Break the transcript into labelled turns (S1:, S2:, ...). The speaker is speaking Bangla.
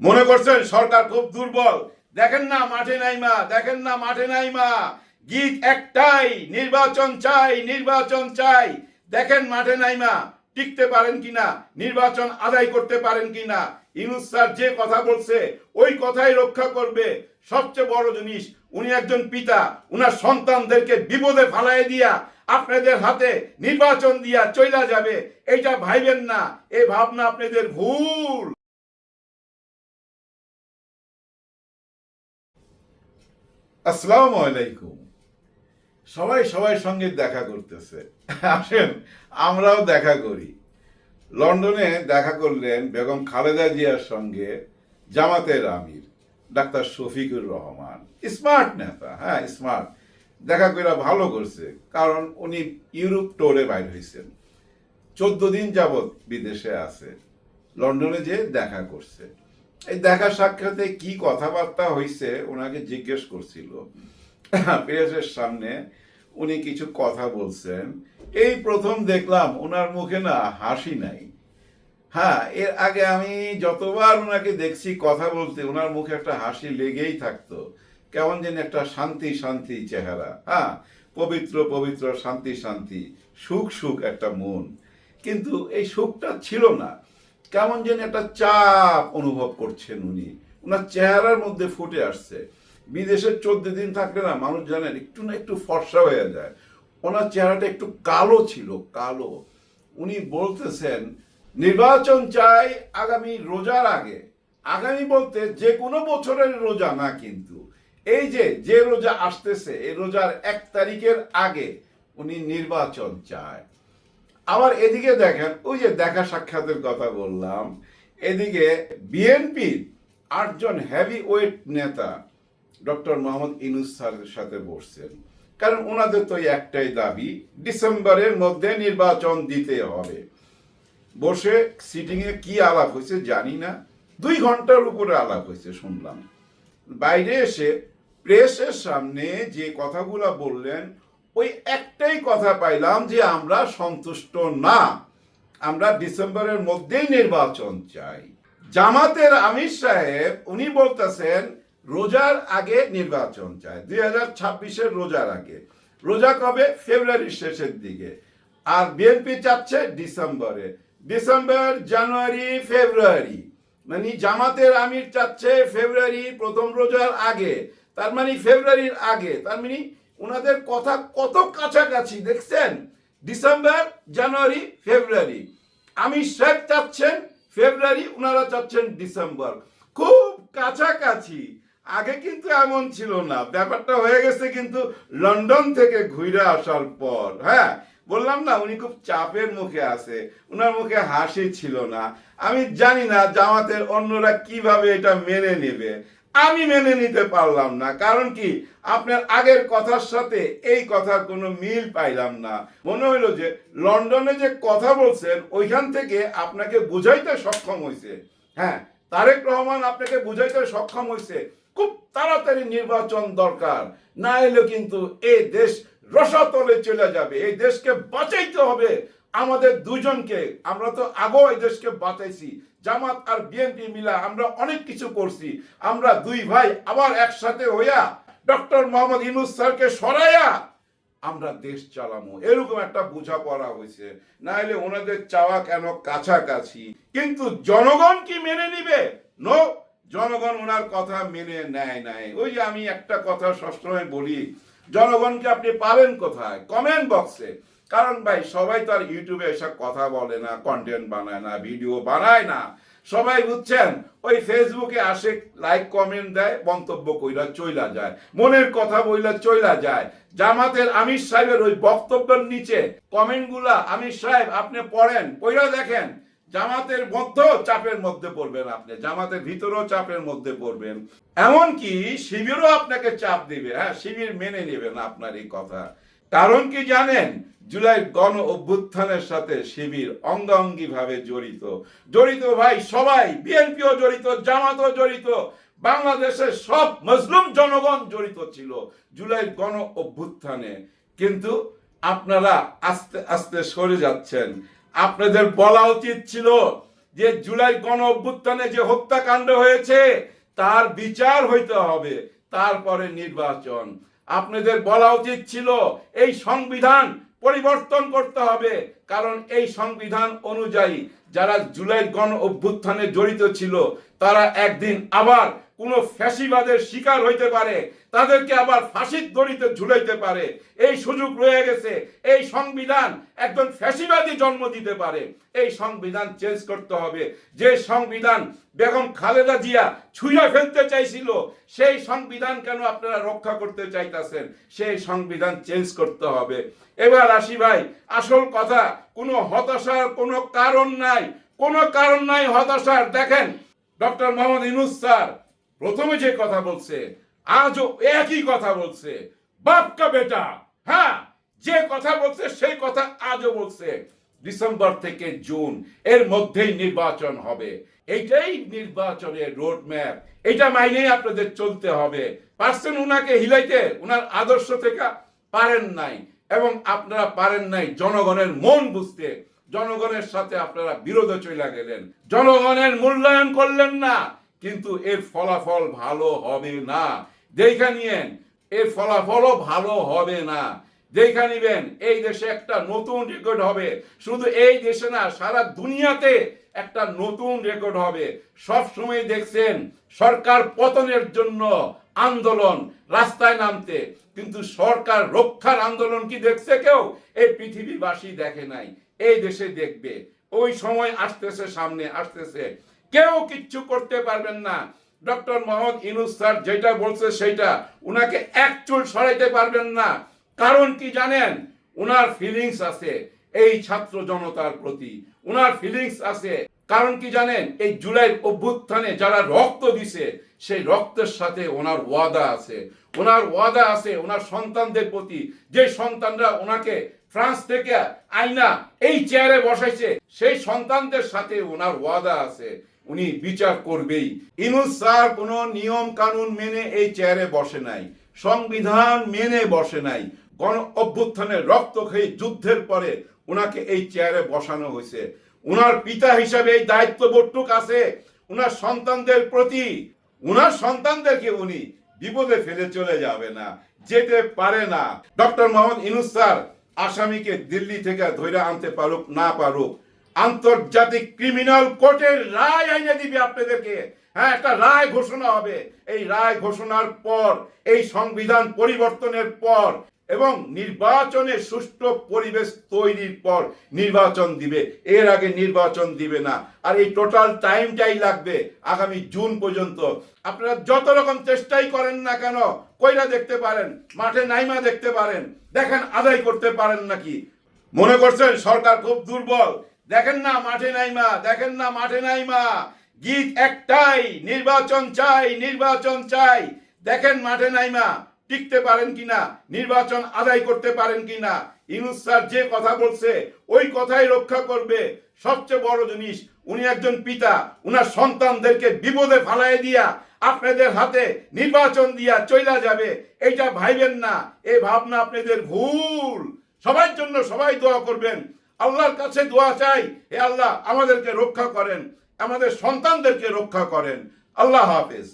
S1: মনে করছেন সরকার খুব দুর্বল? দেখেন না, মাঠে নাই মা, দেখেন না, মাঠে নাই মা। গীত একটাই, নির্বাচন চাই নির্বাচন চাই। দেখেন মাঠে নাই মা, টিকতে পারেন কিনা, নির্বাচন আদায় করতে পারেন কিনা। ইনুস স্যার যে কথা বলছে, ওই কথাই রক্ষা করবে। সবচেয়ে বড় জিনিস, উনি একজন পিতা, উনার সন্তানদেরকে বিপদে ফালাই দিয়া আপনাদের হাতে নির্বাচন দিয়া চইলা যাবে। এটা ভাইবেন না এই ভাবনা আপনাদের ভুল। আসসালামু আলাইকুম। সবাই সবার সঙ্গে দেখা করতেছে। আসেন, আমরাও দেখা করি। লন্ডনে দেখা করলেন বেগম খালেদা জিয়ার সঙ্গে জামাতের আমির, ডাক্তার শফিকুর রহমান। স্মার্ট নেতা হ্যাঁ স্মার্ট। দেখা করে ভালো করছে, কারণ উনি ইউরোপ টোরে বাইর হয়েছেন চোদ্দ দিন যাবৎ বিদেশে আছে। লন্ডনে যে দেখা করছে। এই দেখা সাক্ষাতে কি কথাবার্তা হয়েছে ওনাকে জিজ্ঞেস করছিল। প্রেসের সামনে উনি কিছু কথা বলছেন। এই প্রথম দেখলাম ওনার মুখে না হাসি নাই। হ্যাঁ এর আগে আমি যতবার ওনাকে দেখছি কথা বলতে, ওনার মুখে একটা হাসি লেগেই থাকতো। কেমন যেন একটা শান্তি শান্তি চেহারা। হ্যাঁ পবিত্র পবিত্র, শান্তি শান্তি, সুখ সুখ একটা মন। কিন্তু এই সুখটা ছিল না। কেমন যেন একটা চাপ অনুভব করছেন উনি। ওনার চেহারার মধ্যে ফুটে আসছে। বিদেশে চোদ্দ দিন থাকলে না, মানুষ জানেন, একটু না একটু ফর্সা হয়ে যায়। ওনার চেহারাটা একটু কালো ছিল, কালো। উনি বলতেছেন, নির্বাচন চাই আগামী রোজার আগে। আগামী বলতে যে কোনো বছরের রোজা না কিন্তু। এই যে যে রোজা আসতেছে, এই রোজার এক তারিখের আগে উনি নির্বাচন চায়। আবার এদিকে দেখেন, ওই যে দেখা সাক্ষাতের কথা বললাম, এদিকে বিএনপির আটজন হেভি ওয়েট নেতা ডক্টর মোহাম্মদ ইনুস স্যারের সাথে বসছেন। কারণ ওনাদের তো একটাই দাবি, ডিসেম্বরের মধ্যে নির্বাচন দিতে হবে। বসে সিটিংয়ে কি আলাপ হয়েছে জানি না। দুই ঘণ্টার উপরে আলাপ হয়েছে শুনলাম। বাইরে এসে প্রেসের সামনে যে কথাগুলো বললেন ওই একটাই কথা পাইলাম যে আমরা সন্তুষ্ট না। আমরা ডিসেম্বরের মধ্যেই নির্বাচন চাই। জামাতের আমির সাহেব, উনি বলতেছেন, রোজার আগে নির্বাচন চাই। দুই হাজার ছাব্বিশের রোজার আগে। রোজা কবে? ফেব্রুয়ারির শেষের দিকে। আর বিএনপি চাচ্ছে ডিসেম্বরে। December, January, February. মানে জামাতের আমির চাচ্ছে ফেব্রুয়ারি প্রথম রোজার আগে। তার মানে ফেব্রুয়ারির আগে। তার মানে ওনাদের কথা কত কাছাকাছি, দেখছেন? ডিসেম্বর জানুয়ারি ফেব্রুয়ারি আমি শেখ চাচ্ছেন ফেব্রুয়ারি ওনারা চাচ্ছেন ডিসেম্বর খুব কাছাকাছি। আগে কিন্তু এমন ছিল না। ব্যাপারটা হয়ে গেছে কিন্তু লন্ডন থেকে ঘুরে আসার পর হ্যাঁ? বললাম না, উনি খুব চাপের মুখে আছে। ওনার মুখে হাসি ছিল না। আমি জানি না জামাতের অন্যরা কীভাবে এটা মেনে নেবে। আমি মেনে নিতে পারলাম না। কারণ কি? আপনার আগের কথার সাথে এই কথার কোনো মিল পাইলাম না। মনে হইল যে লন্ডনে যে কথা বলছেন, ওইখান থেকে আপনাকে বুঝাইতে সক্ষম হয়েছে হ্যাঁ তারেক রহমান আপনাকে বুঝাইতে সক্ষম হয়েছে খুব তাড়াতাড়ি নির্বাচন দরকার। না এলে কিন্তু এই দেশ রসাতলে চলে যাবে। এই দেশকে বাঁচাইতে হবে। আমাদের দুজনকে আমরা তো আগেও এই দেশকে বাঁচাইছি, জামাত আর বিএনপি মিলা আমরা অনেক কিছু করছি। আমরা দুই ভাই আবার একসাথে হইয়া ডক্টর মোহাম্মদ ইনুস স্যারকে সরাইয়া আমরা দেশ চালামো। এরকম একটা বোঝাপড়া হয়েছে। না হলে ওনাদের চাওয়া কেন কাছাকাছি? কিন্তু জনগণ কি মেনে নিবে? নো জনগণ ওনার কথা মেনে নেয় নাই। ওই যে আমি একটা কথা সবসময় বলি জনগণকে আপনি পাবেন কোথায়? কমেন্ট বক্সে কারণ ভাই, সবাই তো আর ইউটিউবে এসব কথা বলে না কন্টেন্ট বানায় না ভিডিও বানায় না। সবাই বুঝছেন? ওই ফেসবুকে আসে লাইক কমেন্ট দেয়, মন্তব্য কইরা চইলা যায়। মনের কথা বইলা চইলা যায়। জামাতের আমির সাহেবের ওই বক্তব্যের নিচে কমেন্টগুলা আমির সাহেব, আপনি পড়েন পইরা দেখেন। জামাতের মধ্যেও চাপের মধ্যে পড়বেন আপনি, জামাতের ভিতরেও চাপের মধ্যে পড়বেন। এমনকি শিবিরও আপনাকে চাপ দিবে। হ্যাঁ শিবির মেনে নেবেন আপনার এই কথা। কারণ কি জানেন? জুলাই গণ অভ্যুত্থানের সাথে শিবির অঙ্গাঙ্গি ভাবে জড়িত। জড়িত ভাই, সবাই, বিএনপিও জড়িত, জামাতও জড়িত, বাংলাদেশের সব মুসলিম জনগণ জড়িত ছিল জুলাই গণ অভ্যুত্থানে। কিন্তু আপনারা আস্তে আস্তে সরে যাচ্ছেন। আপনাদের বলা উচিত ছিল যে জুলাই গণ অভ্যুত্থানে যে হত্যাকাণ্ড হয়েছে, তার বিচার হইতে হবে, তারপরে নির্বাচন। আপনাদের বলা উচিত ছিল এই সংবিধান পরিবর্তন করতে হবে। কারণ এই সংবিধান অনুযায়ী যারা জুলাই গণ অভ্যুত্থানে জড়িত ছিল, তারা একদিন আবার কোনো ফ্যাসিবাদের শিকার হইতে পারে, তাদেরকে আবার ফাঁসির দড়িতে ঝুলাইতে পারে। এই সুযোগ রয়ে গেছে, এই সংবিধান একজন ফ্যাসিবাদী জন্ম দিতে পারে। এই সংবিধান চেঞ্জ করতে হবে। যে সংবিধান বেগম খালেদা জিয়া ছুঁয়ে ফেলতে চাইছিল, সেই সংবিধান কেন আপনারা রক্ষা করতে চাইতেছেন? সেই সংবিধান চেঞ্জ করতে হবে। এবার আসি ভাই, আসল কথা কোনো হতাশার কোনো কারণ নাই। কোনো কারণ নাই হতাশার। দেখেন, ডক্টর মোহাম্মদ ইনুস স্যার প্রথমে যে কথা বলছে, আজও একই কথা বলছে, বাপকা বেটা হ্যাঁ যে কথা বলছে সেই কথা আজও বলছে। ডিসেম্বর থেকে জুন, এর মধ্যেই নির্বাচন হবে। এইটাই নির্বাচনের রোড ম্যাপ এটা মাইনেই আপনাদের চলতে হবে। পারছেন উনাকে হিলাইতে? উনার আদর্শ থেকে পারেন নাই। এবং আপনারা পারেন নাই জনগণের মন বুঝতে। জনগণের সাথে আপনারা বিরোধ চলে গেলেন। জনগণের মূল্যায়ন করলেন না, কিন্তু এর ফলাফল ভালো হবে না। দেখা নিয়েন, এর ফলাফলও ভালো হবে না। দেখা নিবেন, এই দেশে একটা নতুন রেকর্ড হবে। শুধু এই দেশে না, সারা দুনিয়াতে একটা নতুন রেকর্ড হবে। সব সময় দেখছেন, সরকার পতনের জন্য আন্দোলন রাস্তায় নামতে। কিন্তু সরকার রক্ষার আন্দোলন কি দেখছে কেউ? এই পৃথিবীবাসী দেখে নাই, এই দেশে দেখবে। ওই সময় আসতেছে, সামনে আসতেছে। কেউ কিচ্ছু করতে পারবেন না। ডক্টর মোহাম্মদ ইনুস স্যার যেটা বলছে সেটা, উনাকে এক চুল সরাইতে পারবেন না। কারণ কি জানেন? উনার ফিলিংস আছে এই ছাত্র জনতার প্রতি। উনার ফিলিংস আছে। কারণ কি জানেন? এই জুলাই অভ্যুত্থানে যারা রক্ত দিছে, সেই রক্তের সাথে ওনার ওয়াদা আছে। ওনার ওয়াদা আছে, ওনার সন্তানদের প্রতি। যে সন্তানরা ওনাকে ফ্রান্স থেকে আইনা এই চেয়ারে বসাইছে, সেই সন্তানদের সাথে ওনার ওয়াদা আছে। উনি বিচার করবেই। ইনুস স্যার কোনো নিয়ম কানুন মেনে এই চেয়ারে বসে নাই, সংবিধান মেনে বসে নাই। গণ অভ্যুত্থানের রক্ত খেয়ে যুদ্ধের পরে ওনাকে এই চেয়ারে বসানো হয়েছে। উনার পিতা হিসাবে এই দায়িত্ব দায়িত্ববোধটুক আছে, উনার সন্তানদের প্রতি। উনার সন্তানদেরকে উনি বিপদে ফেলে চলে যাবে না, যেতে পারে না। ডক্টর মোহাম্মদ ইনুস স্যার আসামিকে দিল্লি থেকে ধৈর্য আনতে পারুক, না পারুক, আন্তর্জাতিক ক্রিমিনাল কোর্টের রায় আইনে দিবে আপনাদেরকে। হ্যাঁ একটা রায় ঘোষণা হবে। এই রায় ঘোষণার পর, এই সংবিধান পরিবর্তনের পর এবং নির্বাচনের সুষ্ঠু পরিবেশ তৈরির পর নির্বাচন দিবে। এর আগে নির্বাচন দিবে না। আর এই টোটাল টাইমটাই লাগবে আগামী জুন পর্যন্ত। আপনারা যত রকম চেষ্টাই করেন না কেন, কইরা দেখতে পারেন, মাঠে নাইমা দেখতে পারেন, দেখেন আদায় করতে পারেন নাকি? মনে করছেন সরকার খুব দুর্বল? দেখেন না মাঠে নাইমা, দেখেন না মাঠে নাইমা। গীত একটাই, নির্বাচন চাই নির্বাচন চাই। দেখেন মাঠে নাইমা টিকতে পারেন কিনা, নির্বাচন আদায় করতে পারেন কিনা ইনুস স্যার যে কথা বলছে, ওই কথাই রক্ষা করবে। সবচেয়ে বড় জিনিস, উনি একজন পিতা, উনার সন্তানদেরকে বিপদে ফালাই দিয়া আপনাদের হাতে নির্বাচন দিয়া চইলা যাবে। এইটা ভাইবেন না এই ভাবনা আপনাদের ভুল। সবার জন্য সবাই দোয়া করবেন। আল্লাহর কাছে দোয়া চাই হে আল্লাহ আমাদেরকে রক্ষা করেন, আমাদের সন্তানদেরকে রক্ষা করেন। আল্লাহ হাফেজ।